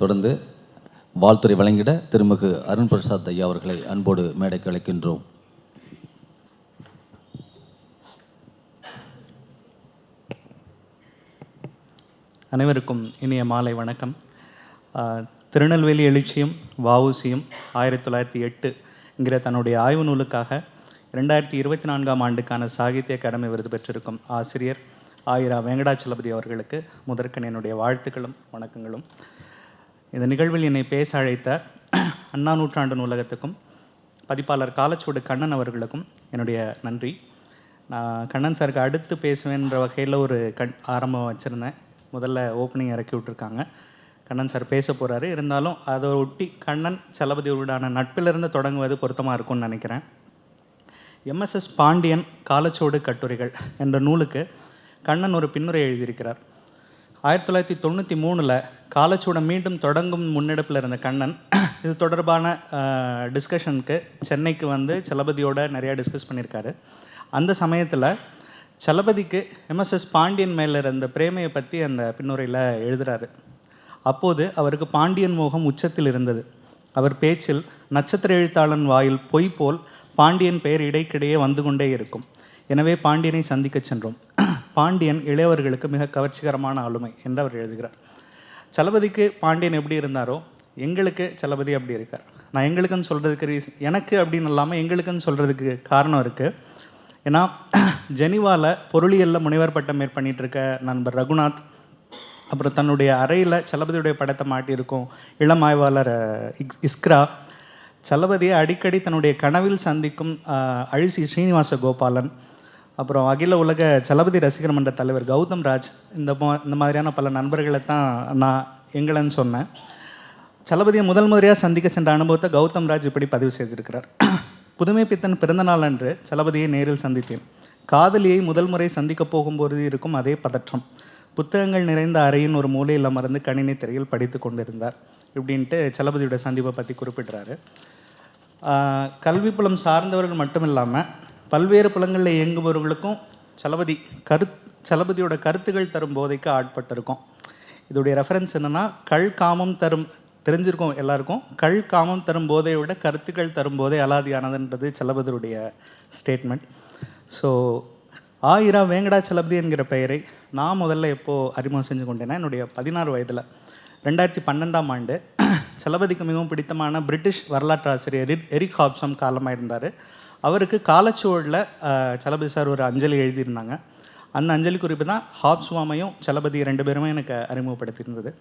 தொடர்ந்து வாழ்த்துறை வழங்கிட திருமிகு அருண் பிரசாத் ஐயா அவர்களை அன்போடு மேடைக்கு அழைக்கின்றோம். அனைவருக்கும் இனிய மாலை வணக்கம். திருநெல்வேலி எழுச்சியும் வவுசியும் ஆயிரத்தி தொள்ளாயிரத்தி எட்டு என்கிற தன்னுடைய ஆய்வு நூலுக்காக ரெண்டாயிரத்தி இருபத்தி நான்காம் ஆண்டுக்கான சாகித்ய அகாடமி விருது பெற்றிருக்கும் ஆசிரியர் ஆயிரா வெங்கடாச்சலபதி அவர்களுக்கு முதற்கன் என்னுடைய வாழ்த்துக்களும் வணக்கங்களும். இந்த நிகழ்வில் என்னை பேச அழைத்த அண்ணா நூற்றாண்டு நூலகத்துக்கும் பதிப்பாளர் காலச்சூடு கண்ணன் அவர்களுக்கும் என்னுடைய நன்றி. நான் கண்ணன் சாருக்கு அடுத்து பேசுவேன்ற வகையில் ஒரு கண் ஆரம்பம் வச்சுருந்தேன். முதல்ல ஓப்பனிங் இறக்கி விட்ருக்காங்க கண்ணன் சார் பேச போகிறாரு இருந்தாலும் அதை ஒட்டி கண்ணன் சலபதியோடான நட்பிலிருந்து தொடங்குவது பொருத்தமாக இருக்கும்னு நினைக்கிறேன். எம்எஸ்எஸ் பாண்டியன் காலச்சோடு கட்டுரைகள் என்ற நூலுக்கு கண்ணன் ஒரு பின்னுரை எழுதியிருக்கிறார். ஆயிரத்தி தொள்ளாயிரத்தி தொண்ணூற்றி மூணில் காலச்சூடம் மீண்டும் தொடங்கும் முன்னெடுப்பில் இருந்த கண்ணன். இது தொடர்பான டிஸ்கஷனுக்கு சென்னைக்கு வந்து சலபதியோட நிறையா டிஸ்கஸ் பண்ணியிருக்காரு அந்த சமயத்தில் சலபதிக்கு எம்எஸ்எஸ் பாண்டியன் மேலே இருந்த பிரேமையை பற்றி அந்த பின்னுரையில் எழுதுறாரு. அப்போது அவருக்கு பாண்டியன் மோகம் உச்சத்தில் இருந்தது. அவர் பேச்சில் நட்சத்திர எழுத்தாளன் வாயில் பொய் போல் பாண்டியன் பெயர் இடைக்கிடையே வந்து கொண்டே இருக்கும். எனவே பாண்டியனை சந்திக்கச் சென்றோம். பாண்டியன் இளையவர்களுக்கு மிக கவர்ச்சிகரமான ஆளுமை என்று அவர் எழுதுகிறார். சலபதிக்கு பாண்டியன் எப்படி இருந்தாரோ எங்களுக்கு சலபதி அப்படி இருக்கார். நான் எங்களுக்குன்னு சொல்கிறதுக்கு ரீசன் எனக்கு அப்படின்னு இல்லாமல் எங்களுக்குன்னு சொல்கிறதுக்கு காரணம் இருக்குது ஏன்னா ஜெனிவாவில் பொருளியலில் முனைவர் பட்டம் மேற்பண்ணிகிட்ருக்க நண்பர் ரகுநாத் அப்புறம் தன்னுடைய அறையில் சலபதியுடைய படத்தை மாட்டியிருக்கும் இளம் ஆய்வாளர் இஸ்க்ரா சலபதியை அடிக்கடி தன்னுடைய கனவில் சந்திக்கும் அழிசி ஸ்ரீனிவாச கோபாலன் அப்புறம் அகில உலக சலபதி ரசிகர் மன்ற தலைவர் கௌதம் ராஜ் இந்த இந்த மாதிரியான பல நண்பர்களை தான் நான் எங்களன்னு சொன்னேன். சலபதியை முதல் முறையாக சந்திக்க சென்ற அனுபவத்தை கௌதம் ராஜ் இப்படி பதிவு செய்திருக்கிறார். புதுமை பித்தன் பிறந்தநாள் அன்று சலபதியை நேரில் சந்தித்தேன். காதலியை முதல் முறை சந்திக்கப் போகும்போது இருக்கும் அதே பதற்றம். புத்தகங்கள் நிறைந்த அறையின் ஒரு மூலையில் அமர்ந்து கணினி திரையில் படித்து கொண்டிருந்தார். இப்படின்ட்டு சலபதியோட சந்திப்பை பற்றி குறிப்பிடுறாரு. ஆஹ் கல்வி புலம் சார்ந்தவர்கள் மட்டும் இல்லாமல் பல்வேறு புலங்களில் இயங்குபவர்களுக்கும் சலபதி கரு சலபதியோட கருத்துகள் தரும் போதைக்கு ஆட்பட்டிருக்கும். இதோடைய ரெஃபரன்ஸ் என்னென்னா கல் காமம் தரும் தெரிஞ்சிருக்கும் எல்லாருக்கும். கல் காமம் தரும் போதையை விட கருத்துக்கள் தரும் போதே அலாதியானதுன்றது சலபதியுடைய ஸ்டேட்மெண்ட் ஸோ ஆயிரா வேங்கடா சலபதி என்கிற பெயரை நான் முதல்ல எப்போது அறிமுகம் செஞ்சு கொண்டேன்னா என்னுடைய பதினாறு வயதில். ரெண்டாயிரத்தி பன்னெண்டாம் ஆண்டு சலபதிக்கு மிகவும் பிடித்தமான பிரிட்டிஷ் வரலாற்று ஆசிரியர் எரிக் ஹாப்சம் காலமாக இருந்தார் அவருக்கு காலச்சுவடில் சலபதி சார் ஒரு அஞ்சலி எழுதியிருந்தாங்க. அந்த அஞ்சலி குறிப்பு தான் ஹாப்ஸ்வாமையும் சலபதி ரெண்டு பேருமே எனக்கு அறிமுகப்படுத்தியிருந்தது.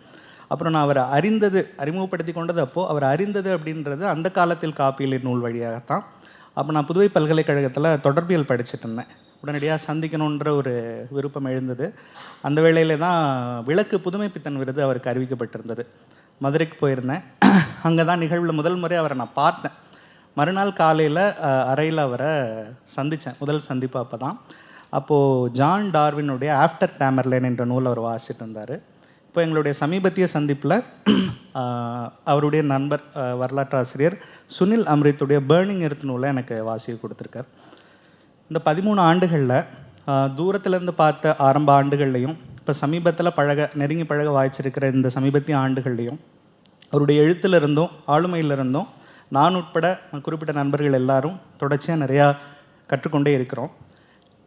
அப்புறம் நான் அவரை அறிந்தது அறிமுகப்படுத்தி கொண்டது அப்போது அவர் அறிந்தது அப்படின்றது அந்த காலத்தில் காப்பியலை நூல் வழியாகத்தான் அப்போ நான் புதுவை பல்கலைக்கழகத்தில் தொடர்பியல் படிச்சுட்டு இருந்தேன். உடனடியாக சந்திக்கணுன்ற ஒரு விருப்பம் எழுந்தது. அந்த வேளையில் தான் விளக்கு புதுமை பித்தன் விருது அவருக்கு அறிவிக்கப்பட்டிருந்தது. மதுரைக்கு போயிருந்தேன். அங்கே தான் நிகழ்வில் முதல் முறை அவரை நான் பார்த்தேன். மறுநாள் காலையில் அறையில் அவரை சந்தித்தேன் முதல் சந்திப்பு அப்போ தான் அப்போது ஜான் டார்வினுடைய ஆஃப்டர் டேமர்லேன் என்ற நூல் அவர் வாசிட்டு இருந்தார். இப்போ எங்களுடைய சமீபத்திய சந்திப்பில் அவருடைய நண்பர் வரலாற்று ஆசிரியர் சுனில் அம்ரித்துடைய பேர்னிங் எர்த் நூலை எனக்கு வாசிக்க கொடுத்துருக்கார். இந்த பதிமூணு ஆண்டுகளில் தூரத்திலேருந்து பார்த்த ஆரம்ப ஆண்டுகள்லையும் இப்போ சமீபத்தில் பழக நெருங்கி பழக வாய்ச்சிருக்கிற இந்த சமீபத்திய ஆண்டுகள்லையும் அவருடைய எழுத்திலிருந்தும் ஆளுமையிலிருந்தும் நான் உட்பட குறிப்பிட்ட நண்பர்கள் எல்லாரும் தொடர்ச்சியாக நிறையா கற்றுக்கொண்டே இருக்கிறோம்.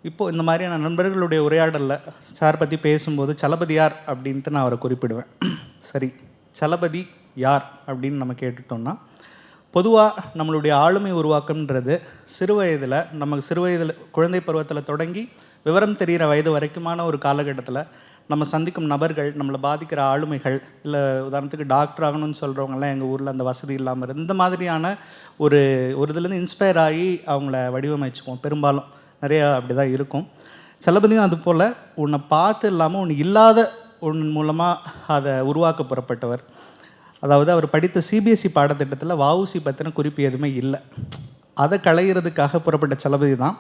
இப்போது இந்த மாதிரியான நண்பர்களுடைய உரையாடலில் சார் பற்றி பேசும்போது சலபதி யார்? அப்படின்ட்டு நான் அவரை குறிப்பிடுவேன். சரி சலபதி யார்? அப்படின்னு நம்ம கேட்டுட்டோம்னா பொதுவாக நம்மளுடைய ஆளுமை உருவாக்கம்ன்றது சிறு வயதில் நமக்கு சிறு வயதில் குழந்தை பருவத்தில் தொடங்கி விவரம் தெரிகிற வயது வரைக்குமான ஒரு காலகட்டத்தில் நம்ம சந்திக்கும் நபர்கள் நம்மளை பாதிக்கிற ஆளுமைகள் இல்லை உதாரணத்துக்கு டாக்டர் ஆகணும்னு சொல்கிறவங்கலாம் எங்கள் ஊரில் அந்த வசதி இல்லாமல் இருந்து இந்த மாதிரியான ஒரு ஒரு இதுலேருந்து இன்ஸ்பயர் ஆகி அவங்கள வடிவமைச்சுக்குவோம். பெரும்பாலும் நிறையா அப்படி தான் இருக்கும். சலபதியும் அது போல் உன்னை பார்த்து இல்லாமல் ஒன்று இல்லாத ஒன்று மூலமாக அதை உருவாக்க புறப்பட்டவர். அதாவது அவர் படித்த சிபிஎஸ்சி பாடத்திட்டத்தில் வவுசி பற்றின குறிப்பு எதுவுமே இல்லை. அதை களையிறதுக்காக புறப்பட்ட சலபதி தான்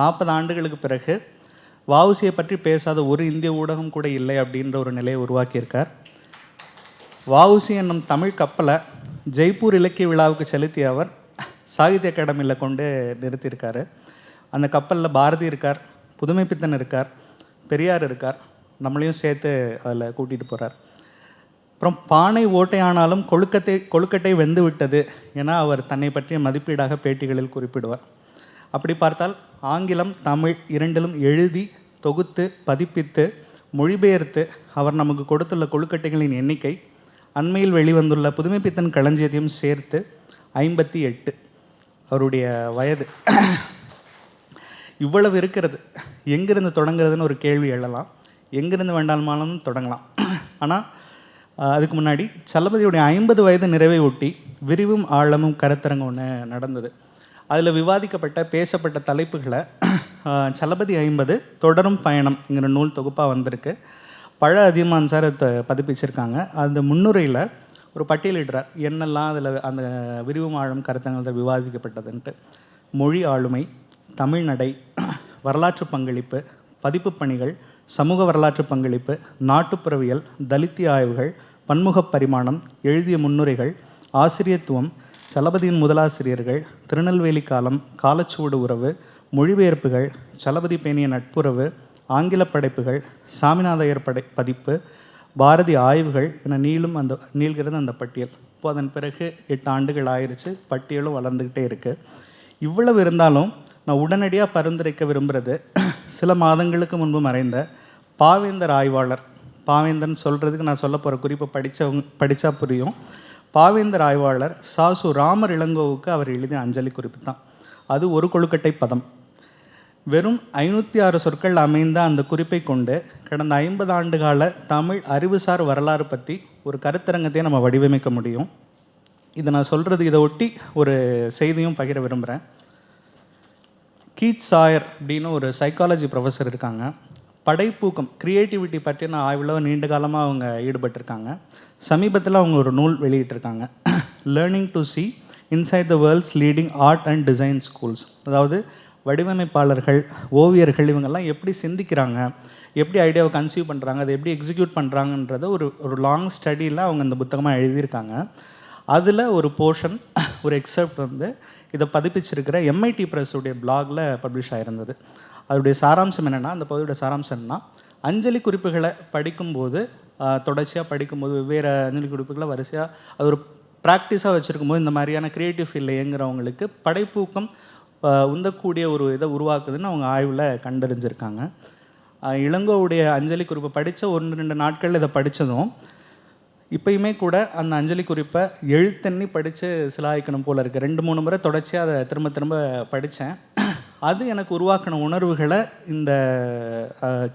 நாற்பது ஆண்டுகளுக்கு பிறகு வாவுசியை பற்றி பேசாத ஒரு இந்திய ஊடகம் கூட இல்லை அப்படின்ற ஒரு நிலையை உருவாக்கியிருக்கார். வாவுசி என்னும் தமிழ் கப்பலை ஜெய்ப்பூர் இலக்கிய விழாவுக்கு செலுத்திய அவர் சாகித்ய அகாடமியில் கொண்டு நிறுத்தியிருக்காரு. அந்த கப்பலில் பாரதி இருக்கார் புதுமை பித்தன் இருக்கார் பெரியார் இருக்கார். நம்மளையும் சேர்த்து அதில் கூட்டிகிட்டு போகிறார் அப்புறம் பானை ஓட்டையானாலும் கொழுக்கத்தை கொழுக்கட்டை வெந்து விட்டது என அவர் தன்னை பற்றிய மதிப்பீடாக பேட்டிகளில் குறிப்பிடுவார். அப்படி பார்த்தால் ஆங்கிலம் தமிழ் இரண்டிலும் எழுதி தொகுத்து பதிப்பித்து மொழிபெயர்த்து அவர் நமக்கு கொடுத்துள்ள கொழுக்கட்டைகளின் எண்ணிக்கை அண்மையில் வெளிவந்துள்ள புதுமைப்பித்தன் களஞ்சியத்தையும் சேர்த்து ஐம்பத்தி எட்டு. அவருடைய வயது இவ்வளவு இருக்கிறது. எங்கிருந்து தொடங்குறதுன்னு ஒரு கேள்வி எழலாம். எங்கிருந்து வேண்டாமாலும் தொடங்கலாம். ஆனால் அதுக்கு முன்னாடி சலபதியுடைய ஐம்பது வயது நிறைவை ஒட்டி விரிவும் ஆழமும் கருத்தரங்கம் ஒன்று நடந்தது. அதில் விவாதிக்கப்பட்ட பேசப்பட்ட தலைப்புகளை சலபதி ஐம்பது தொடரும் பயணம்ங்கிற நூல் தொகுப்பாக வந்திருக்கு. பழ அதியமான் சார் பதிப்பிச்சிருக்காங்க. அந்த முன்னுரையில் ஒரு பட்டியலிடுறார். என்னெல்லாம் அதில் அந்த விரிவுமாழும் ஆழம் கருத்தங்கள் விவாதிக்கப்பட்டதுன்ட்டு. மொழி ஆளுமை தமிழ்நடை வரலாற்று பங்களிப்பு பதிப்பு பணிகள் சமூக வரலாற்று பங்களிப்பு நாட்டுப்புறவியல் தலித்திய ஆய்வுகள் பன்முகப் பரிமாணம் எழுதிய முன்னுரைகள் ஆசிரியத்துவம் சலபதியின் முதலாசிரியர்கள் திருநெல்வேலி காலம் காலச்சுவடு உறவு மொழிபெயர்ப்புகள் சலபதி பேணிய நட்புறவு ஆங்கில படைப்புகள் சாமிநாதையர் படை பதிப்பு பாரதி ஆய்வுகள் என நீளும் அந்த நீள்கிறது அந்த பட்டியல். இப்போ அதன் பிறகு எட்டு ஆண்டுகள் ஆயிடுச்சு பட்டியலும் வளர்ந்துக்கிட்டே இருக்குது இவ்வளவு இருந்தாலும் நான் உடனடியாக பரிந்துரைக்க விரும்புகிறது சில மாதங்களுக்கு முன்பு மறைந்த பாவேந்தர் ஆய்வாளர். பாவேந்தர்னு சொல்கிறதுக்கு நான் சொல்ல போகிற குறிப்பை படித்தவங்க படித்தா புரியும். பாவேந்தர் ஆய்வாளர் சாசு ராமர் இளங்கோவுக்கு அவர் எழுதிய அஞ்சலி குறிப்பு தான். அது ஒரு கொழுக்கட்டை பதம். வெறும் ஐநூற்றி ஆறு சொற்கள் அமைந்த அந்த குறிப்பை கொண்டு கடந்த ஐம்பது ஆண்டு கால தமிழ் அறிவுசார் வரலாறு பற்றி ஒரு கருத்தரங்கத்தை நம்ம வடிவமைக்க முடியும். இதை நான் சொல்கிறது இதை ஒட்டி ஒரு செய்தியும் பகிர விரும்புகிறேன் கீத் சாயர் அப்படின்னு ஒரு சைக்காலஜி ப்ரொஃபஸர் இருக்காங்க. படைப்பூக்கம் க்ரியேட்டிவிட்டி பற்றின ஆய்வில் நீண்ட காலமாக அவங்க ஈடுபட்டிருக்காங்க. சமீபத்தில் அவங்க ஒரு நூல் வெளியிட்டிருக்காங்க. Learning to see inside the world's leading art and design schools அதாவது வடிவமைப்பாளர்கள் ஓவியர்கள் இவங்கெல்லாம் எப்படி சிந்திக்கிறாங்க எப்படி ஐடியாவை கன்சீவ் பண்ணுறாங்க அதை எப்படி எக்ஸிக்யூட் பண்ணுறாங்கன்றத ஒரு ஒரு லாங் ஸ்டடியில் அவங்க இந்த புத்தகமாக எழுதியிருக்காங்க. அதில் ஒரு போர்ஷன் ஒரு எக்ஸப்ட் வந்து இதை பதிப்பிச்சிருக்கிற எம்ஐடி ப்ரெஸ்ஸுடைய பிளாகில் பப்ளிஷ் ஆகிருந்தது அதோடைய சாராம்சம் என்னென்னா அந்த பகுதியோட சாராம்சம் அஞ்சலி குறிப்புகளை படிக்கும்போது தொடர்ச்சியாக படிக்கும்போது வெவ்வேறு அஞ்சலி குறிப்புகளை வரிசையாக அது ஒரு ப்ராக்டிஸாக வச்சுருக்கும்போது இந்த மாதிரியான க்ரியேட்டிவ் ஃபீல்டில் இயங்குறவங்களுக்கு படைப்பூக்கம் உந்தக்கூடிய ஒரு இதை உருவாக்குதுன்னு அவங்க ஆய்வில் கண்டறிஞ்சிருக்காங்க. இளங்கோவுடைய அஞ்சலி குறிப்பை படித்த ஒன்று ரெண்டு நாட்கள் இதை படித்ததும் இப்பயுமே கூட அந்த அஞ்சலி குறிப்பை எழுத்தண்ணி படித்து சிலாய்க்கணும் போல இருக்குது ரெண்டு மூணு முறை தொடர்ச்சியாக அதை திரும்ப திரும்ப படித்தேன் அது எனக்கு உருவாக்கின உணர்வுகளை இந்த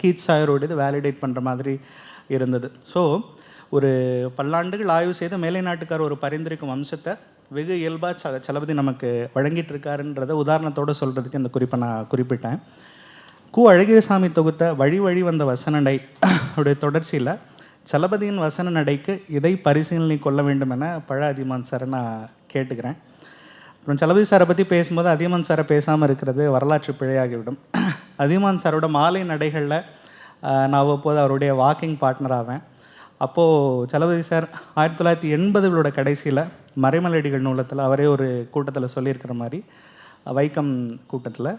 கீத் சாயரோடது வேலிடேட் பண்ணுற மாதிரி இருந்தது. ஸோ ஒரு பல்லாண்டுகள் ஆய்வு செய்த மேலை நாட்டுக்கார் ஒரு பரிந்துரைக்கும் அம்சத்தை வெகு இயல்பாக ச சலபதி நமக்கு வழங்கிட்டு இருக்காருன்றத உதாரணத்தோடு சொல்கிறதுக்கு இந்த குறிப்பை நான் குறிப்பிட்டேன். கு அழகிரசாமி தொகுத்த வழி வழி வந்த வசன நடை உடைய தொடர்ச்சியில் சலபதியின் வசன நடைக்கு இதை பரிசீலனை கொள்ள வேண்டும் என பழ அதிமான் சாரை நான் கேட்டுக்கிறேன். அப்புறம் சலபதி சாரை பற்றி பேசும்போது அதியமான் சாரை பேசாமல் இருக்கிறது வரலாற்று பிழையாகிவிடும். அதியமான் சாரோட மாலை நடைகளில் நான் அவ்வப்போது அவருடைய வாக்கிங் பார்ட்னர் ஆவேன். அப்போது சலபதி சார் ஆயிரத்தி தொள்ளாயிரத்தி எண்பதுகளோட கடைசியில் மறைமலடிகள் நூலத்தில் அவரே ஒரு கூட்டத்தில் சொல்லியிருக்கிற மாதிரி வைக்கம் கூட்டத்தில்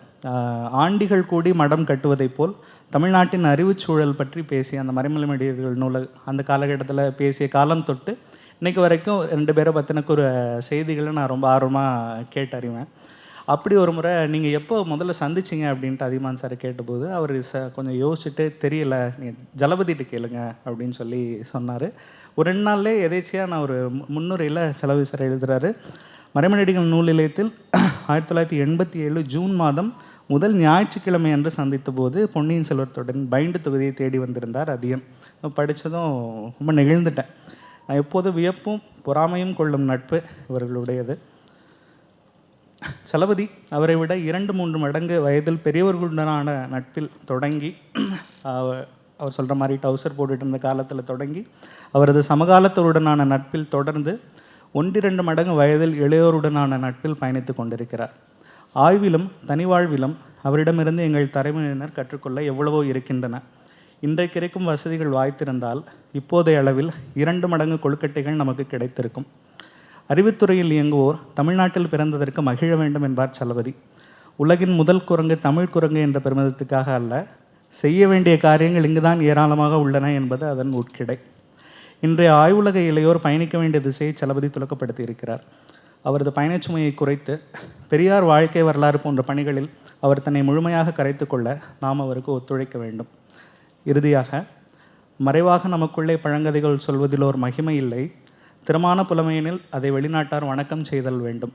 ஆண்டிகள் கூடி மடம் கட்டுவதைப் போல் தமிழ்நாட்டின் அறிவுச் சூழல் பற்றி பேசிய அந்த மறைமலைமடியர்கள் நூல அந்த காலகட்டத்தில் பேசிய காலம் தொட்டு இன்னைக்கு வரைக்கும் ரெண்டு பேரை பற்றினக்கு ஒரு செய்திகளை நான் ரொம்ப ஆர்வமாக கேட்டறிவேன். அப்படி ஒரு முறை நீங்கள் எப்போ முதல்ல சந்திச்சிங்க அப்படின்ட்டு அதிமான் சார் கேட்டபோது அவர் ச கொஞ்சம் யோசிச்சுட்டு தெரியல நீங்கள் ஜலபதிட்டு கேளுங்க அப்படின்னு சொல்லி சொன்னார். ஒரு ரெண்டு நாள்லேயே எதேச்சியாக நான் ஒரு முன்னுரையில் செலவு சார் எழுதுறாரு. மறைமலடிகள் நூல் நிலையத்தில் ஆயிரத்தி தொள்ளாயிரத்தி எண்பத்தி ஏழு ஜூன் மாதம் முதல் ஞாயிற்றுக்கிழமை அன்று சந்தித்த போது பொன்னியின் செல்வத்துடன் பைண்டு தொகுதியை தேடி வந்திருந்தார் அதிகம். படித்ததும் ரொம்ப நெகிழ்ந்துட்டேன். நான் வியப்பும் பொறாமையும் கொள்ளும் நட்பு இவர்களுடையது. சலபதி அவரை விட இரண்டு மூன்று மடங்கு வயதில் பெரியவர்களுடனான நட்பில் தொடங்கி அவர் அவர் சொல்கிற மாதிரி டவுசர் போட்டுட்டு இருந்த காலத்தில் தொடங்கி அவரது சமகாலத்தருடனான நட்பில் தொடர்ந்து ஒன்றிரண்டு மடங்கு வயதில் இளையோருடனான நட்பில் பயணித்து கொண்டிருக்கிறார். ஆய்விலும் தனிவாழ்விலும் அவரிடமிருந்து எங்கள் தலைமையினர் கற்றுக்கொள்ள எவ்வளவோ இருக்கின்றன. இன்றைக்கு இருக்கும் வசதிகள் வாய்த்திருந்தால் இப்போதைய அளவில் இரண்டு மடங்கு கொழுக்கட்டைகள் நமக்கு கிடைத்திருக்கும். அறிவுத்துறையில் இயங்குவோர் தமிழ்நாட்டில் பிறந்ததற்கு மகிழ வேண்டும் என்பார் சலபதி. உலகின் முதல் குரங்கு தமிழ் குரங்கு என்ற பெருமிதத்துக்காக அல்ல செய்ய வேண்டிய காரியங்கள் இங்குதான் ஏராளமாக உள்ளன என்பது அதன் உட்கிடை. இன்றைய ஆய்வுலக இளையோர் பயணிக்க வேண்டிய திசையை சலபதி துலக்கப்படுத்தி இருக்கிறார் அவரது பயணச்சுமையை குறைத்து பெரியார் வாழ்க்கை வரலாறு போன்ற பணிகளில் அவர் தன்னை முழுமையாக கரைத்து கொள்ள நாம் அவருக்கு ஒத்துழைக்க வேண்டும். இறுதியாக மறைவாக நமக்குள்ளே பழங்கதைகள் சொல்வதில் ஒரு மகிமை இல்லை. திறமான புலமையெனில் அதை வெளிநாட்டார் வணக்கம் செய்தல் வேண்டும்.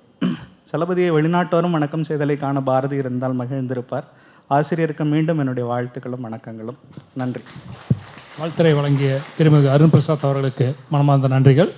சலபதியை வெளிநாட்டோரும் வணக்கம் செய்தலை காண பாரதி இருந்தால் மகிழ்ந்திருப்பார். ஆசிரியருக்கு மீண்டும் என்னுடைய வாழ்த்துக்களும் வணக்கங்களும். நன்றி. வாழ்த்துறை வழங்கிய திருமிகு அருண் பிரசாத் அவர்களுக்கு மனமார்ந்த நன்றிகள்.